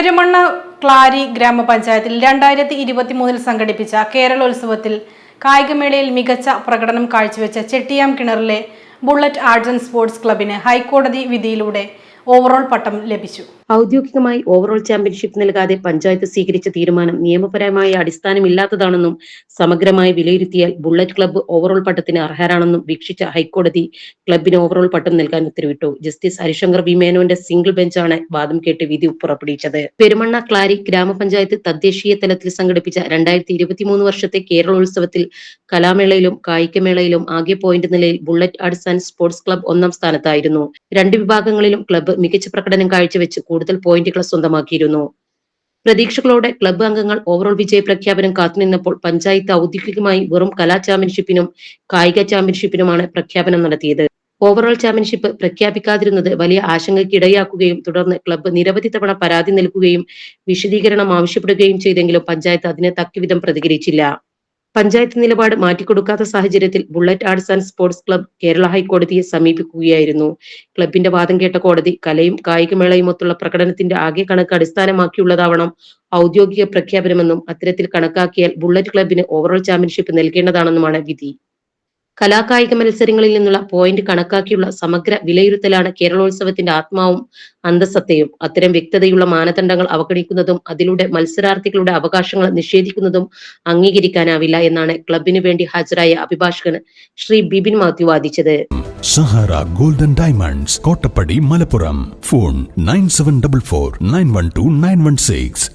Perumanna Clarrie ഗ്രാമപഞ്ചായത്തിൽ രണ്ടായിരത്തി ഇരുപത്തി മൂന്നിൽ സംഘടിപ്പിച്ച കേരളോത്സവത്തിൽ കായികമേളയിൽ മികച്ച പ്രകടനം കാഴ്ചവെച്ച ചെട്ടിയാം കിണറിലെ ബുള്ളറ്റ് ആർട്സ് ആൻഡ് സ്പോർട്സ് ക്ലബിന് ഹൈക്കോടതി വിധിയിലൂടെ ഓവറോൾ പട്ടം ലഭിച്ചു. ഔദ്യോഗികമായി ഓവറോൾ ചാമ്പ്യൻഷിപ്പ് നൽകാതെ പഞ്ചായത്ത് സ്വീകരിച്ച തീരുമാനം നിയമപരമായ അടിസ്ഥാനമില്ലാത്തതാണെന്നും സമഗ്രമായി വിലയിരുത്തിയാൽ ബുള്ളറ്റ് ക്ലബ്ബ് ഓവറോൾ പട്ടത്തിന് അർഹരാണെന്നും വീക്ഷിച്ച ഹൈക്കോടതി ക്ലബിന് ഓവറോൾ പട്ടം നൽകാൻ ഉത്തരവിട്ടു. ജസ്റ്റിസ് ഹരിശങ്കർ ബി മേനോന്റെ സിംഗിൾ ബെഞ്ചാണ് വാദം കേട്ട് വിധി പുറപ്പെടുവിച്ചത്. പെരുമണ്ണ ക്ലാരി ഗ്രാമപഞ്ചായത്ത് തദ്ദേശീയ തലത്തിൽ സംഘടിപ്പിച്ച രണ്ടായിരത്തി ഇരുപത്തിമൂന്ന് വർഷത്തെ കേരളോത്സവത്തിൽ കലാമേളയിലും കായികമേളയിലും ആകെ പോയിന്റ് നിലയിൽ Bullet Arts and Sports Club ഒന്നാം സ്ഥാനത്തായിരുന്നു. രണ്ട് വിഭാഗങ്ങളിലും ക്ലബ്ബ് മികച്ച പ്രകടനം കാഴ്ചവെച്ച് കൂടുതൽ പോയിന്റുകൾ സ്വന്തമാക്കിയിരുന്നു. പ്രതീക്ഷകളോടെ ക്ലബ്ബ് അംഗങ്ങൾ ഓവറോൾ വിജയ പ്രഖ്യാപനം കാത്തുനിന്നപ്പോൾ പഞ്ചായത്ത് ഔദ്യോഗികമായി വെറും കലാ ചാമ്പ്യൻഷിപ്പിനും കായിക ചാമ്പ്യൻഷിപ്പിനുമാണ് പ്രഖ്യാപനം നടത്തിയത്. ഓവറോൾ ചാമ്പ്യൻഷിപ്പ് പ്രഖ്യാപിക്കാതിരുന്നത് വലിയ ആശങ്കയ്ക്ക് ഇടയാക്കുകയും തുടർന്ന് ക്ലബ്ബ് നിരവധി തവണ പരാതി നൽകുകയും വിശദീകരണം ആവശ്യപ്പെടുകയും ചെയ്തെങ്കിലും പഞ്ചായത്ത് അതിനെ തക്കവിധം പ്രതികരിച്ചില്ല. പഞ്ചായത്ത് നിലപാട് മാറ്റിക്കൊടുക്കാത്ത സാഹചര്യത്തിൽ Bullet Arts and Sports Club Kerala ഹൈക്കോടതിയെ സമീപിക്കുകയായിരുന്നു. ക്ലബിന്റെ വാദം കേട്ട കോടതി കലയും കായികമേളയും കായികമേളയുമൊത്തുള്ള പ്രകടനത്തിന്റെ ആകെ കണക്ക് അടിസ്ഥാനമാക്കിയുള്ളതാവണം ഔദ്യോഗിക പ്രഖ്യാപനമെന്നും അത്തരത്തിൽ കണക്കാക്കിയാൽ ബുള്ളറ്റ് ക്ലബിന് ഓവറോൾ ചാമ്പ്യൻഷിപ്പ് നൽകേണ്ടതാണെന്നുമാണ് വിധി. കലാകായിക മത്സരങ്ങളിൽ നിന്നുള്ള പോയിന്റ് കണക്കാക്കിയുള്ള സമഗ്ര വിലയിരുത്തലാണ് കേരളോത്സവത്തിന്റെ ആത്മാവും അന്തസത്തയും അത്തരം വ്യക്തതയുള്ള മാനദണ്ഡങ്ങൾ അവഗണിക്കുന്നതും അതിലൂടെ മത്സരാർത്ഥികളുടെ അവകാശങ്ങൾ നിഷേധിക്കുന്നതും അംഗീകരിക്കാനാവില്ല എന്നാണ് ക്ലബിനു വേണ്ടി ഹാജരായ അഭിഭാഷകൻ Shri Bibin Mathew വാദിച്ചത്. Sahara Golden Diamonds Kottappadi Malappuram. Phone nine seven double four nine one two nine one six.